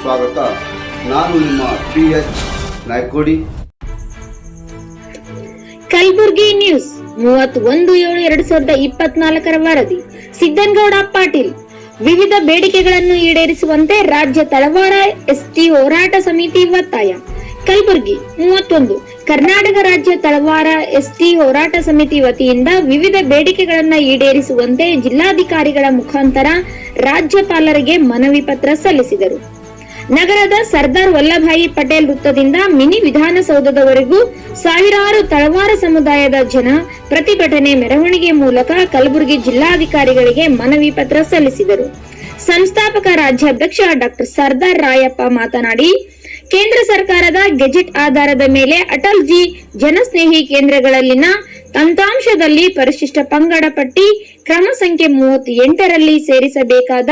ಸ್ವಾಗತ. ನಾನು ನಿಮ್ಮ P H Naikodi. Kalaburagi news, ಮೂವತ್ತೊಂದು ಏಳು ಎರಡ್ ಸಾವಿರದ ಇಪ್ಪತ್ನಾಲ್ಕರ ವರದಿ. ಸಿದ್ದನಗೌಡ ಪಾಟೀಲ್. ವಿವಿಧ ಬೇಡಿಕೆಗಳನ್ನು ಈಡೇರಿಸುವಂತೆ ರಾಜ್ಯ ತಳವಾರ ಎಸ್ಟಿ ಹೋರಾಟ ಸಮಿತಿ ಒತ್ತಾಯ. ಕಲಬುರಗಿ, ಮೂವತ್ತೊಂದು. ಕರ್ನಾಟಕ ರಾಜ್ಯ ತಳವಾರ ಎಸ್ಟಿ ಹೋರಾಟ ಸಮಿತಿ ವತಿಯಿಂದ ವಿವಿಧ ಬೇಡಿಕೆಗಳನ್ನು ಈಡೇರಿಸುವಂತೆ ಜಿಲ್ಲಾಧಿಕಾರಿಗಳ ಮುಖಾಂತರ ರಾಜ್ಯಪಾಲರಿಗೆ ಮನವಿ ಪತ್ರ ಸಲ್ಲಿಸಿದರು. ನಗರದ ಸರ್ದಾರ್ ವಲ್ಲಭಾಯಿ ಪಟೇಲ್ ವೃತ್ತದಿಂದ ಮಿನಿ ವಿಧಾನಸೌಧದವರೆಗೂ ಸಾವಿರಾರು ತಳವಾರ ಸಮುದಾಯದ ಜನ ಪ್ರತಿಭಟನೆ ಮೆರವಣಿಗೆ ಮೂಲಕ ಕಲಬುರಗಿ ಜಿಲ್ಲಾಧಿಕಾರಿಗಳಿಗೆ ಮನವಿ ಪತ್ರ ಸಲ್ಲಿಸಿದರು. ಸಂಸ್ಥಾಪಕ ರಾಜ್ಯಾಧ್ಯಕ್ಷ ಡಾಕ್ಟರ್ ಸರ್ದಾರ್ ರಾಯಪ್ಪ ಮಾತನಾಡಿ, ಕೇಂದ್ರ ಸರ್ಕಾರದ ಗೆಜೆಟ್ ಆಧಾರದ ಮೇಲೆ ಅಟಲ್ ಜಿ ಜನಸ್ನೇಹಿ ಕೇಂದ್ರಗಳಲ್ಲಿನ ತಂತ್ರಾಂಶದಲ್ಲಿ ಪರಿಶಿಷ್ಟ ಪಂಗಡ ಪಟ್ಟಿ ಕ್ರಮ ಸಂಖ್ಯೆ ಮೂವತ್ತ್ ಎಂಟರಲ್ಲಿ ಸೇರಿಸಬೇಕಾದ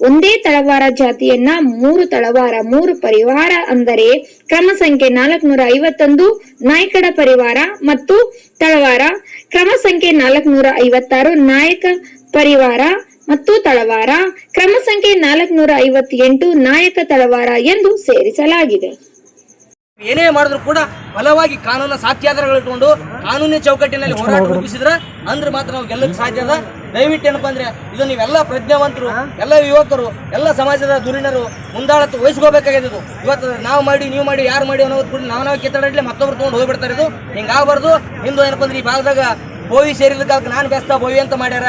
ಒಂದೇ ತಳವಾರ ಜಾತಿಯನ್ನ ಮೂರು ತಳವಾರ ಮೂರು ಪರಿವಾರ ಅಂದರೆ ಕ್ರಮ ಸಂಖ್ಯೆ ನಾಲ್ಕುನೂರ ಐವತ್ತೊಂದು ನಾಯಕಡ ಪರಿವಾರ ಮತ್ತು ತಳವಾರ. ಕ್ರಮ ಸಂಖ್ಯೆ ನಾಲ್ಕುನೂರ ಐವತ್ತಾರು, ನಾಯಕ ಪರಿವಾರ ಮತ್ತು ತಳವಾರ. ಕ್ರಮ ಸಂಖ್ಯೆ ನಾಲ್ಕುನೂರ ಐವತ್ತೆಂಟು, ನಾಯಕ ತಳವಾರ ಎಂದು ಸೇರಿಸಲಾಗಿದೆ. ಏನೇ ಮಾಡಿದ್ರು ಕೂಡ ಬಲವಾಗಿ ಕಾನೂನು ಸಾಕ್ಷ್ಯಾಧಾರಗಳು ಇಟ್ಕೊಂಡು ಕಾನೂನಿನ ಚೌಕಟ್ಟಿನಲ್ಲಿ ಹೋರಾಟ ರೂಪಿಸಿದ್ರೆ ಅಂದ್ರೆ ಮಾತ್ರ ನಾವು ಗೆಲ್ಲಕ್ಕೆ ಸಾಧ್ಯ ಅದ ದಯವಿಟ್ಟು ಏನಪ್ಪಾ ಅಂದ್ರೆ ಇದು ನೀವೆಲ್ಲ ಪ್ರಜ್ಞಾವಂತರು ಎಲ್ಲ ಯುವಕರು ಎಲ್ಲ ಸಮಾಜದ ಧುರೀಣರು ಮುಂದಾಳತ್ತು ವಹಿಸ್ಕೋಬೇಕಾಗಿದೆ ಇವತ್ತು ನಾವು ಮಾಡಿ ನೀವು ಮಾಡಿ ಯಾರು ಮಾಡಿ ಅನ್ನೋದು ಕೂಡ ನಾವು ನಾವು ಕಿತ್ತಾಡಲಿ ಮತ್ತೊಬ್ರು ತೊಗೊಂಡು ಹೋಗ್ಬಿಡ್ತಾರೆ ಇದು. ಹಿಂಗಾಗಬಾರ್ದು ಹಿಂದೂ ಏನಪ್ಪ ಅಂದ್ರೆ ಈ ಭಾಗದಾಗ ಬೋವಿ ಸೇರಿದಕ್ಕೆ ನಾನು ಬೆಸ್ತ ಬೋವಿ ಅಂತ ಮಾಡ್ಯಾರ.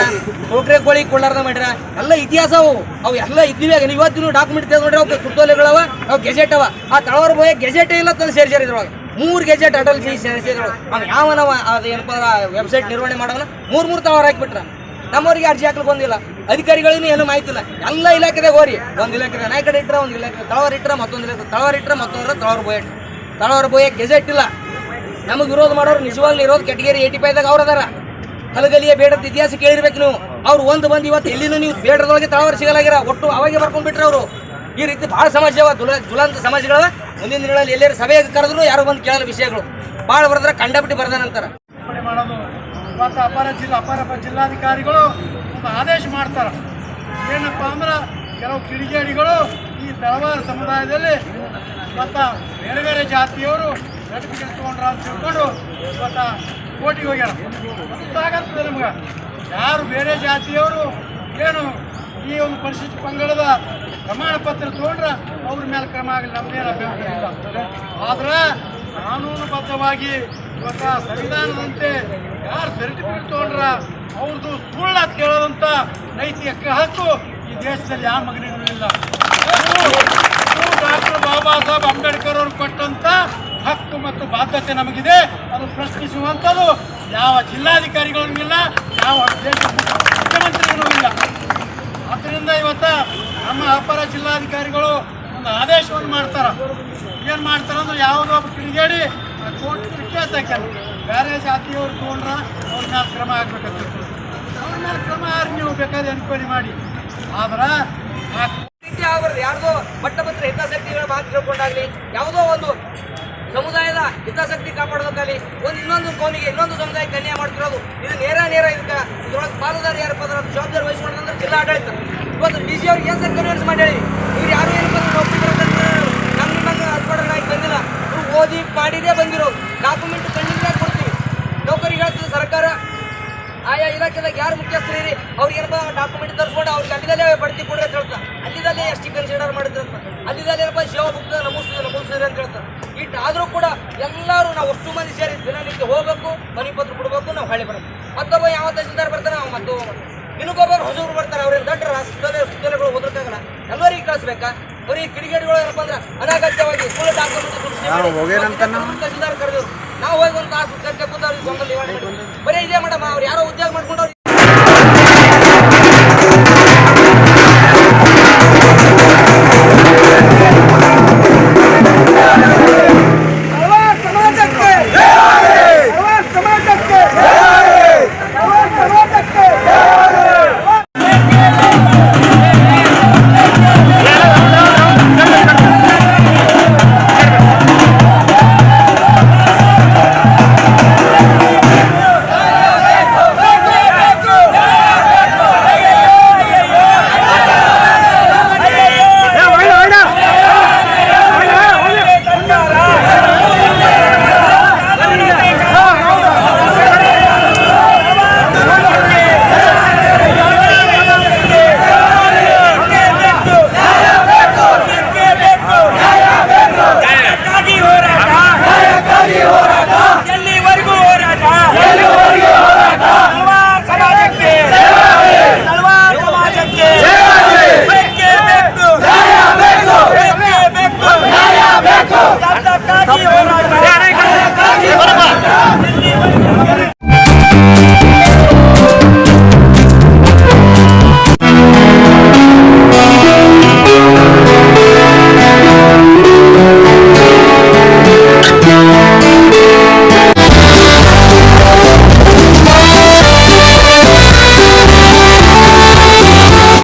ಟೋಕ್ರೆ ಕೋಳಿ ಕೊಳ್ಳಾರ್ದ ಮಾಡ್ಯಾರ. ಎಲ್ಲ ಇತಿಹಾಸ ಅವು. ಅವು ಎಲ್ಲ ಇದ್ದಿವೆ. ಇವತ್ತಿನ ಡಾಕ್ಯುಮೆಂಟ್ ನೋಡ್ರಿ ಅವ್ಕೆ ಸುತ್ತೋಲೆಗಳವ ಅವು ಗೆಜೆಟ್ ಅವ. ಆ ತಳವರ ಬೋಯ ಗೆಜೆಟೇ ಇಲ್ಲ ತಂದು ಸೇರಿಸ್ಯಾರ ಇದ್ರೊಳಗೆ. ಮೂರು ಗೆಜೆಟ್ ಅಟಲ್ ಜಿ ಸೇರಿಸಿದ್ರು. ಅವ್ನು ಯಾವನವ ಅದು ಏನಪ್ಪ ವೆಬ್ಸೈಟ್ ನಿರ್ವಹಣೆ ಮಾಡೋಲ್ಲ ಮೂರು ಮೂರು ತಾವ್ರ ಹಾಕಿಬಿಟ್ರ. ನಮ್ಮವ್ರಿಗೆ ಅರ್ಜಿ ಹಾಕ್ಲಿಕ್ಕೆ ಬಂದಿಲ್ಲ ಅಧಿಕಾರಿಗಳೇನು ಏನು ಮಾಹಿತಿ ಇಲ್ಲ. ಎಲ್ಲ ಇಲಾಖೆದಾಗ ಹೋರಿ. ಒಂದು ಇಲಾಖೆ ನಾಯಕಡ ಇಟ್ಟರೆ ಒಂದು ಇಲಾಖೆ ತಳವಾರ ಇಟ್ಟರೆ ಮತ್ತೊಂದು ಇಲಾಖೆ ತಳವಾರ ಇಟ್ಟರೆ ಮತ್ತೊಂದು ತಳವಾರ ಬೋಯ ತಳವಾರ ಬೋಯ್ ಗೆಜೆಟ್ ಇಲ್ಲ. ನಮಗೆ ವಿರೋಧ ಮಾಡೋರು ನಿಜವಾಗ್ಲೂ ಇರೋದು ಕೆಟಗರಿ ಏಟಿ ಫೈವ್ದಾಗ ಅವ್ರು ಅದಾರ ಹಲಗಲಿಯ ಬೇಡದ ಇತಿಹಾಸ ಕೇಳಿರ್ಬೇಕು ನೀವು. ಅವ್ರು ಒಂದು ಬಂದು ಇವತ್ತು ಎಲ್ಲಿನೂ ನೀವು ಬೇಡದೊಳಗೆ ತಳವಾರ ಸಿಗಲಾಗಿರ. ಒಟ್ಟು ಅವಾಗೆ ಬರ್ಕೊಂಡ್ಬಿಟ್ರೆ ಅವರು. ಈ ರೀತಿ ಭಾಳ ಸಮಸ್ಯೆ ಅವ ದುಲ, ದುಲಂತ ಸಮಸ್ಯೆಗಳವ ಮುಂದಿನ ದಿನಗಳಲ್ಲಿ ಎಲ್ಲರ ಸಭೆ ಕರೆದ್ರು ಯಾರು ಬಂದು ಕೇಳಲ್ಲ ವಿಷಯಗಳು. ಭಾಳ ಬರೆದ್ರೆ ಕಂಡಬಿಟ್ಟು ಬರ್ದಾನಂತಾರ ಮಾಡೋದು ಇವತ್ತು ಅಪರ ಜಿಲ್ಲಾ ಅಪರ ಜಿಲ್ಲಾಧಿಕಾರಿಗಳು ಒಂದು ಆದೇಶ ಮಾಡ್ತಾರೆ. ಏನಪ್ಪ ಅಂದ್ರೆ ಕೆಲವು ಕಿಡಿಗೇಡಿಗಳು ಈ ತಳವಾರ ಸಮುದಾಯದಲ್ಲಿ ಮತ್ತು ಬೇರೆ ಬೇರೆ ಜಾತಿಯವರು ಸರ್ಟಿಫಿಕೇಟ್ ತೊಗೊಂಡ್ರ ಅಂತ ತಿಳ್ಕೊಂಡು ಇವತ್ತು ಕೋಟಿಗೆ ಹೋಗ್ಯಾರ. ಗೊತ್ತಾಗತ್ತದೆ ನಮ್ಗೆ. ಯಾರು ಬೇರೆ ಜಾತಿಯವರು ಏನು ಈ ಒಂದು ಪರಿಶಿಷ್ಟ ಪಂಗಡದ ಪ್ರಮಾಣ ಪತ್ರ ತೊಗೊಂಡ್ರೆ ಅವ್ರ ಮೇಲೆ ಕ್ರಮ ಆಗಲಿ ನಮ್ದೇನು ಅಭ್ಯರ್ಥಿ ಆದ್ರೆ ಕಾನೂನುಬದ್ಧವಾಗಿ ಇವತ್ತ ಸಂವಿಧಾನದಂತೆ ಯಾರು ಸರ್ಟಿಫಿಕೇಟ್ ತೊಗೊಂಡ್ರ ಅವ್ರದ್ದು ಸುಳ್ಳು ಅಂತ ಹೇಳೋದಂತ ನೈತಿಕ ಹಕ್ಕು ಈ ದೇಶದಲ್ಲಿ ಯಾವ ಮಗನಿಗೂ ಇಲ್ಲ. ಡಾಕ್ಟರ್ ಬಾಬಾ ಸಾಹೇಬ್ ಅಂಬೇಡ್ಕರ್ ಅವರು ಕೊಟ್ಟಂತ ಹಕ್ಕು ಮತ್ತು ಬಾಧ್ಯತೆ ನಮಗಿದೆ. ಅದು ಪ್ರಶ್ನಿಸುವಂಥದ್ದು ಯಾವ ಜಿಲ್ಲಾಧಿಕಾರಿಗಳಿಗೂ ಇಲ್ಲ, ಯಾವ ದೇಶ ಮುಖ್ಯಮಂತ್ರಿಗಳಿಗೂ ಇಲ್ಲ. ಅದರಿಂದ ಇವತ್ತ ನಮ್ಮ ಅಪರ ಜಿಲ್ಲಾಧಿಕಾರಿಗಳು ಒಂದು ಆದೇಶವನ್ನು ಮಾಡ್ತಾರ. ಏನು ಮಾಡ್ತಾರ ಅಂದ್ರೆ ಯಾವುದೋ ಕಿಡಿಗೇಡಿ ಕೋರ್ಟ್ ಬೇರೆ ಜಾತಿಯವ್ರು ತೊಗೊಂಡ್ರ ಅವ್ರ ಮೇಲೆ ಕ್ರಮ ಆಗ್ಬೇಕಂತ. ಅವ್ರ ಮೇಲೆ ಕ್ರಮ ಯಾರು ನೀವು ಬೇಕಾದ್ರೆ ಎನ್ಕ್ವೈರಿ ಮಾಡಿ. ಆದ್ರೆ ಆಗಬಾರ್ದು. ಯಾರ್ದೋ ಮಟ್ಟಪತ್ರ ಹಿತಾಸಕ್ತಿಗಳ ಮಾತು ತಿಳ್ಕೊಂಡಾಗ್ಲಿ, ಯಾವುದೋ ಒಂದು ಸಮುದಾಯದ ಹಿತಾಸಕ್ತಿ ಕಾಪಾಡೋದಕ್ಕಾಗಲಿ ಒಂದು ಇನ್ನೊಂದು ಕೋನಿಗೆ ಇನ್ನೊಂದು ಸಮುದಾಯಕ್ಕೆ ಅನ್ಯಾಯ ಮಾಡ್ತಿರೋದು, ಇದು ನೇರ ನೇರ ಇದಕ್ಕೆ ಇದ್ರೊಳಗೆ ಪಾಲುದಾರ ಯಾರಪ್ಪ ಅಂದ್ರೆ ಅದು ಜವಾಬ್ದಾರಿ ವಹಿಸ್ಕೊಂಡ್ರೆ ಜಿಲ್ಲಾ ಆಡಳಿತ ಇವತ್ತು ಡಿ ಸಿ ಅವ್ರಿಗೆ ಏನು ಸರ್ ಕನ್ವಿನ್ಸ್ ಮಾಡಿ ಹೇಳಿ ಇವ್ರು ಯಾರು ಏನು ಬಂದು ನೌಕರಿ ನಮ್ಮ ನಿಮ್ಮಂಗೆ ಅನ್ಕೊಂಡ್ರೆ ಈಗ ಬಂದಿಲ್ಲ. ಇವ್ರು ಓದಿ ಮಾಡಿದೇ ಬಂದಿರೋ ಡಾಕ್ಯುಮೆಂಟ್ ಕಂಡಿದ್ರೆ ಕೊಡ್ತೀವಿ. ನೌಕರಿಗೆ ಹೇಳ್ತೀವಿ ಸರ್ಕಾರ. ಆಯಾ ಇಲಾಖೆದಾಗ ಯಾರು ಮುಖ್ಯಸ್ಥರಿರಿ ಅವ್ರಿಗೆ ಏನಪ್ಪ ಡಾಕ್ಯುಮೆಂಟ್ ತರಿಸ್ಕೊಂಡು ಅವ್ರಿಗೆ ಅಲ್ಲಿದಲ್ಲೇ ಬಡ್ತಿ ಕೊಡ್ರಿ ಅಂತ ಹೇಳ್ತಾರೆ. ಅಲ್ಲಿದಲ್ಲೇ ಎಸ್ ಟಿ ಕನ್ಸಿಡರ್ ಮಾಡಿದ್ರಂತ ಅಲ್ಲಿದಲ್ಲೇ ಏನಪ್ಪ ಸೇವಾ ಬುಕ್ ನಮೂಸ್ತದೆ ನಮೂಸ್ತದೆ ಅಂತ ಹೇಳ್ತಾರೆ. ಇಟ್ಟು ಆದರೂ ಕೂಡ ಎಲ್ಲರೂ ನಾವು ಅಷ್ಟು ಮಂದಿ ಸೇರಿ ದಿನನಿತ್ಯ ಹೋಗಬೇಕು, ಮನೆ ಪತ್ರ ಕೊಡಬೇಕು, ನಾವು ಹಳ್ಳಿ ಬರಬೇಕು. ಮತ್ತೊಬ್ಬ ಯಾವ ತಹಸೀಲ್ದಾರ್ ಬರ್ತಾನೆ ಅವ್ನು ಮತ್ತು ಇನ್ನೊಬ್ಬರು ಹೊಸಬ್ರು ಬರ್ತಾರೆ ಅವ್ರಿಗೆ ದಂಡ ಸುತ್ತಲೇ ಸುತ್ತಲೆಗಳು ಹೋದ್ರಕ್ಕಾಗಲ್ಲ. ಎಲ್ಲರಿಗೆ ಕಳಿಸ್ಬೇಕಾ? ಬರೀ ಕಿಡಿಗೇಡಿಗಳು ಏನಪ್ಪ ಅಂದ್ರೆ ಅನಾಗತ್ಯವಾಗಿ ಸುಳ್ಳು ತಹಸೀಲ್ದಾರ್ ಕರೆದ್ರು ನಾವು ಹೋಗಿ ಒಂದು ತಾಸು ಗಂಟೆ ಕೂತವ್ರಿಗೆ ಬರೀ ಇದೇ ಮೇಡಮ್ ಅವ್ರು ಯಾರೋ ಉದ್ಯೋಗ ಮಾಡ್ಕೊಂಡು ಅವ್ರು